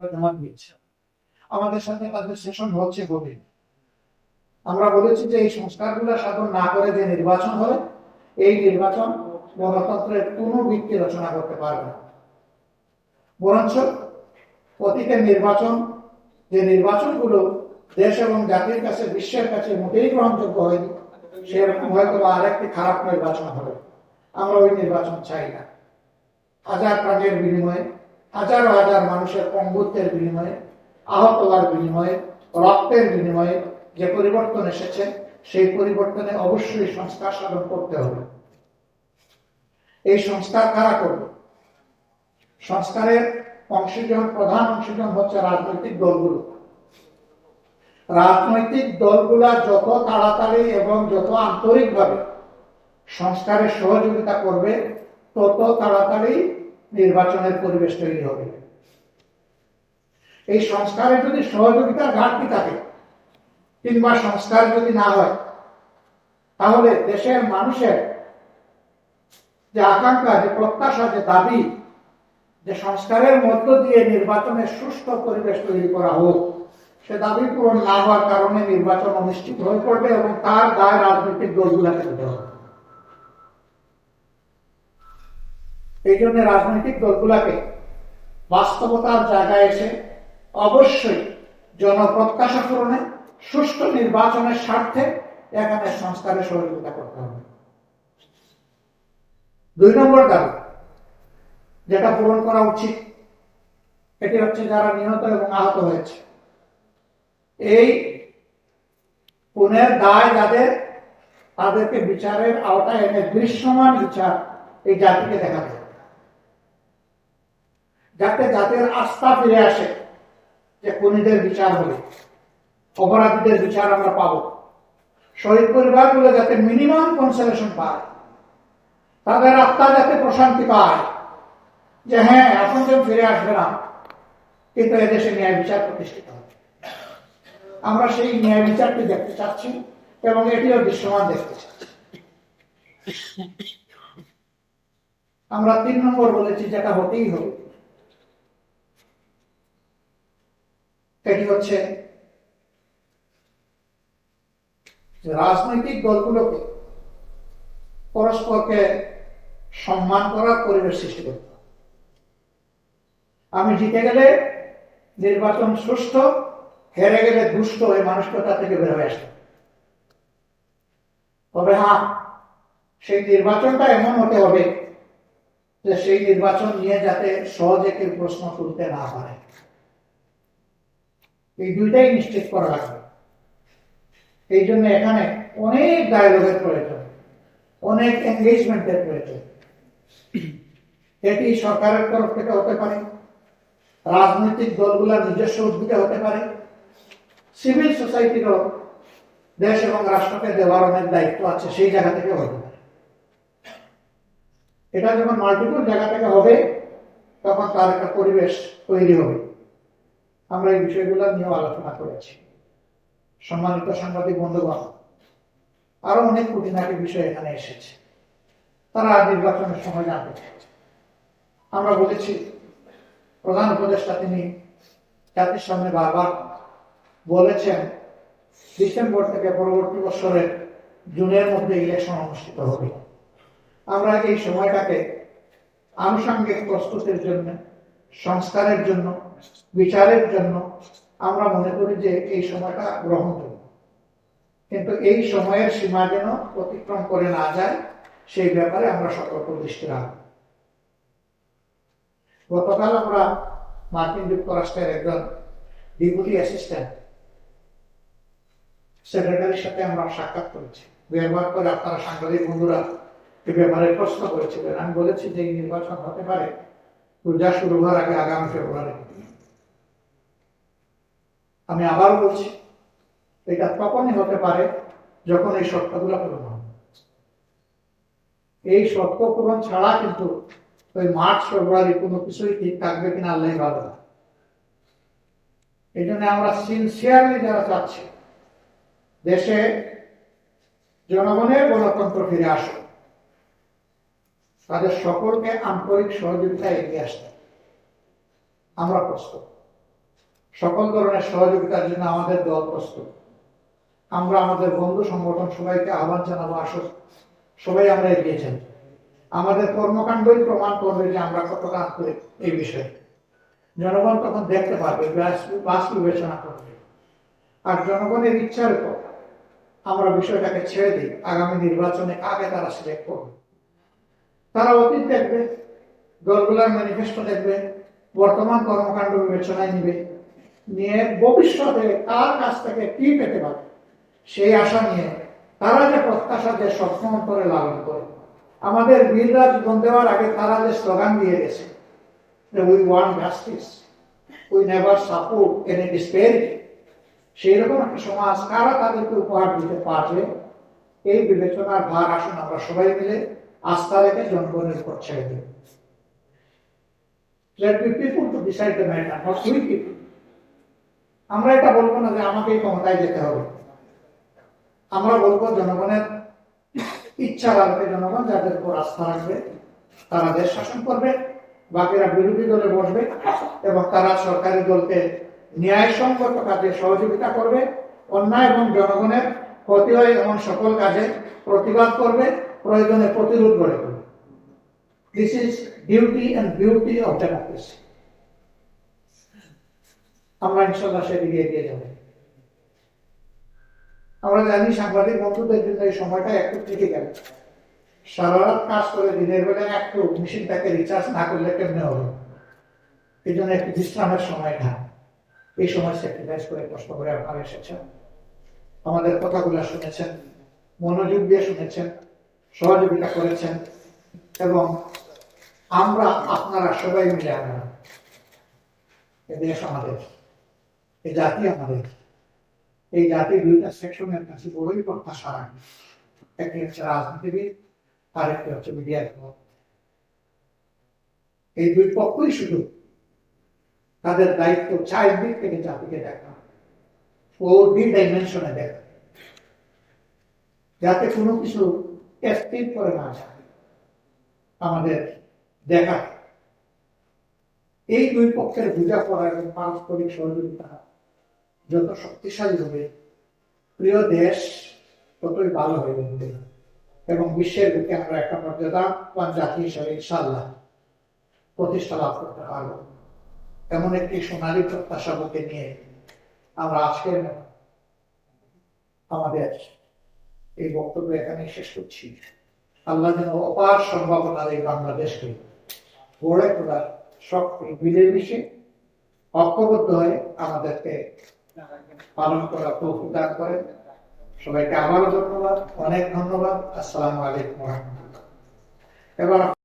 জমা দিয়েছে আমাদের সাথে তাদের সেশন হচ্ছে গভীর আমরা বলেছি যে এই সংস্কারগুলো সাধন না করে যে নির্বাচন হবে এই নির্বাচন গণতন্ত্রের কোনো ভিত্তি রচনা করতে পারবে না। বরঞ্চ অতীতের নির্বাচন, যে নির্বাচনগুলো দেশ এবং জাতির কাছে, বিশ্বের কাছে মোটেই গ্রহণযোগ্য হয়নি, সেরকম হয়তো বা আরেকটি খারাপ নির্বাচন হবে। আমরা ওই নির্বাচন চাই না। হাজার প্রাণের বিনিময়ে হাজার হাজার মানুষের পঙ্গুত্বের বিনিময়ে, আহত হওয়ার বিনিময়ে, রক্তের বিনিময়ে যে পরিবর্তন এসেছে, সেই পরিবর্তনে অবশ্যই সংস্কার সাধন করতে হবে। এই সংস্কার কারা করবে? সংস্কারের অংশীজন, প্রধান অংশীজন হচ্ছে রাজনৈতিক দলগুলো। রাজনৈতিক দলগুলা যত তাড়াতাড়ি এবং যত আন্তরিকভাবে সংস্কারের সহযোগিতা করবে, তত তাড়াতাড়ি নির্বাচনের পরিবেশ তৈরি হবে। এই সংস্কারে যদি সহযোগিতার ঘাটতি থাকে, কিংবা সংস্কার যদি না হয়, তাহলে দেশের মানুষের যে আকাঙ্ক্ষা, যে প্রত্যাশা, যে দাবি, যে সংস্কারের মধ্য দিয়ে নির্বাচনের সুষ্ঠু পরিবেশ তৈরি করা হোক, সে দাবি পূরণ না হওয়ার কারণে নির্বাচন অনিশ্চিত হয়ে পড়বে এবং তার দায় রাজনৈতিক দলগুলোকে দিতে হবে। এই জন্য রাজনৈতিক দলগুলাকে বাস্তবতার জায়গায় এসে অবশ্যই জনপ্রত্যাশা পূরণে সুষ্ঠু নির্বাচনের স্বার্থে এখানে সংস্কারে সহযোগিতা করতে হবে। দুই নম্বর দাবি, যেটা পূরণ করা উচিত, এটি হচ্ছে যারা নিহত এবং আহত হয়েছে। এই পুনের দায় যাদের, তাদেরকে বিচারের আওতায় এনে দৃশ্যমান বিচার এই জাতিকে দেখাতে যাতে জাতির আস্থা ফিরে আসে যে খুনিদের বিচার হবে, অপরাধীদের বিচার আমরা পাবো। শহীদ পরিবারগুলো যাতে মিনিমাম কনসেলেশন পায়, তাদের আত্মা যাতে প্রশান্তি পায়, যে হ্যাঁ এখন কেউ ফিরে আসবে না, কিন্তু এদেশে ন্যায় বিচার প্রতিষ্ঠিত হবে। আমরা সেই ন্যায় বিচারটি দেখতে চাচ্ছি এবং এটিও দৃশ্যমান দেখতে চাচ্ছি। আমরা তিন নম্বর বলেছি, যেটা হতেই হবে। এটি হচ্ছে রাজনৈতিক দলগুলোকে পরস্পরকে সম্মান করার পরিবেশ সৃষ্টি করতে আমি জিতে গেলে নির্বাচন সুস্থ হেরে গেলে দুষ্ট হয়ে মানুষটা থেকে বের হয়ে আসবে তবে হ্যাঁ সেই নির্বাচনটা এমন হতে হবে যে সেই নির্বাচন নিয়ে যাতে সহজে কেউ প্রশ্ন তুলতে না পারে। এই দুইটাই নিশ্চিত করা লাগবে। এই জন্য এখানে অনেক ডায়লগের প্রয়োজন, অনেক এনগেজমেন্টের প্রয়োজন। এটি সরকারের তরফ থেকে হতে পারে? রাজনৈতিক দলগুলোর নিজস্ব উদ্যোগে হতে পারে? সিভিল সোসাইটিরও দেশ এবং রাষ্ট্রকে দেওয়ার অনেক দায়িত্ব আছে, সেই জায়গা থেকে হতে পারে। এটা যখন মাল্টিপুল জায়গা থেকে হবে, তখন তার একটা পরিবেশ তৈরি হবে। আমরা এই বিষয়গুলো নিয়েও আলোচনা করেছি। সম্মানিত সাংবাদিক বন্ধুগণ, আরও অনেক খুঁটিনাটি বিষয় এখানে এসেছে। তারা নির্বাচনের সময় জানতে আমরা বলেছি, প্রধান উপদেষ্টা তিনি জাতির সামনে বারবার বলেছেন, ডিসেম্বর থেকে পরবর্তী বছরের জুনের মধ্যে ইলেকশন অনুষ্ঠিত হবে। আমরা এই সময়টাকে আনুষঙ্গিক প্রস্তুতির জন্য, সংস্কারের জন্য বিচারের জন্য আমরা মনে করি যে এই সময়টা গ্রহণযোগ্য। কিন্তু এই সময়ের সীমা যেন অতিক্রম করে না যায়, সেই ব্যাপারে আমরা সতর্ক দৃষ্টি রাখব। গতকাল আমরা মার্কিন যুক্তরাষ্ট্রের একজন ডিপুটি অ্যাসিস্ট্যান্ট সেক্রেটারির সাথে আমরা সাক্ষাৎ করেছি। ব্যবহার করে আপনারা সাংবাদিক বন্ধুরা এ ব্যাপারে প্রশ্ন করেছিলেন। আমি বলেছি যে এই নির্বাচন হতে পারে, পূজা শুরু হওয়ার আগে আগামী ফেব্রুয়ারি আমি আবার বলছি, এটা তখনই হতে পারে যখন এই শর্তগুলো পূরণ হবে এই শর্ত পূরণ ছাড়া কিন্তু ওই মার্চ ফেব্রুয়ারি কোনো কিছুই ঠিক থাকবে কিনা আল্লাহ ভালো না এই জন্য আমরা সিনসিয়ারলি যারা চাচ্ছি, দেশে জনগণের গণতন্ত্র ফিরে আসুক, তাদের সকলকে আন্তরিক সহযোগিতা এগিয়ে আসতে। আমরা প্রস্তুত। সকল ধরনের সহযোগিতার জন্য আমাদের দল প্রস্তুত। আমরা আমাদের বন্ধু সংগঠন সবাইকে আহ্বান জানাব আসুক সবাই আমরা এগিয়ে যাই। আমাদের কর্মকাণ্ডই প্রমাণ করবে যে আমরা কতটা আন্তরিক এই বিষয়ে। জনগণ তখন দেখতে পারবে বাস বিবেচনা করবে। আর জনগণের ইচ্ছার উপর আমরা বিষয়টাকে ছেড়ে দিই। আগামী নির্বাচনে আগে তারা সিলেক্ট করবে? তারা অতীত দেখবে, দলগুলার ম্যানিফেস্টো দেখবে, বর্তমান কর্মকাণ্ড বিবেচনায় নিবে। নিয়ে ভবিষ্যতে কার কাছ থেকে কি পেতে পারে সেই আশা নিয়ে তারা যে প্রত্যাশা যে স্বপ্ন করে লালন করে আমাদের বীররা জীবন দেওয়ার আগে তারা যে স্লোগান দিয়ে গেছে we want justice we never support any disparity সেই রকম একটা সমাজ কারা তাদেরকে উপহার দিতে পারবে এই বিবেচনার ভার আসুন আমরা সবাই মিলে আস্থা রেখে জনগণের উপর ছেড়ে দিই Let the people to decide the matter, not we people. আমরা এটা বলব না যে আমাকেই ক্ষমতায় যেতে হবে। আমরা বলব জনগণের ইচ্ছা রাখবে জনগণ যাদের উপর আস্থা রাখবে, তারা দেশ শাসন করবে, বাকিরা বিরোধী দলে বসবে এবং তারা সরকারি দলকে ন্যায়সঙ্গত কাজে সহযোগিতা করবে, অন্যায় এবং জনগণের ক্ষতি হয় এমন সকল কাজে প্রতিবাদ করবে, প্রয়োজনে প্রতিরোধ গড়ে তুলবে। This is duty and beauty of democracy আমরা ইনশাল্লাহ সেদিকে এগিয়ে যাব। আমরা জানি সাংবাদিক বন্ধুদের জন্য এই সময়টা একটু থেকে গেল। সারা রাত কাজ করে দিনের বেলায় একটু মেশিনটাকে রিচার্জ না করলে কেমনে হবে? এই জন্য একটু বিশ্রামের সময় না এই সময় স্যাক্রিফাইস করে কষ্ট করে আপনারা এসেছেন। আমাদের কথাগুলো শুনেছেন, মনোযোগ দিয়ে শুনেছেন, সহযোগিতা করেছেন এবং আমরা, আপনারা সবাই মিলে আমরা এ দেশ এই জাতি আমাদের। এই জাতি দুইটা সেকশনের কাছে বড়ই প্রত্যাশা। রাখে একটি হচ্ছে রাজনীতিবিদ আর একটি হচ্ছে মিডিয়া এই দুই পক্ষই শুধু তাদের দায়িত্ব চারিদিক থেকে জাতিকে দেখা ফোর ডি ডাইমেনশনে দেখা। যাতে কোনো কিছু টেস্টিং করে না যায়, আমাদের দেখা। এই দুই পক্ষের বোঝাপড়া এবং পারস্পরিক সহযোগিতা যত শক্তিশালী হবে, প্রিয় দেশ, ততই ভালো হয়ে উঠবে এবং বিশ্বের বুকে আমরা একটা মর্যাদাবান জাতি হিসাবে ইনশাল্লাহ প্রতিষ্ঠা লাভ করতে পারব। এমন একটি সোনালী প্রত্যাশা বুকে নিয়ে আমরা আজকের আমাদের এই বক্তব্য এখানে শেষ করছি। আল্লাহ যেন অপার সম্ভাবনার এই বাংলাদেশকে গড়ে তোলার শক্তি মিলেমিশে ঐক্যবদ্ধ হয়ে আমাদেরকে পালন করা তৌফিক দান করেন। সবাইকে আবারও ধন্যবাদ অনেক ধন্যবাদ। আসসালামু আলাইকুম এবার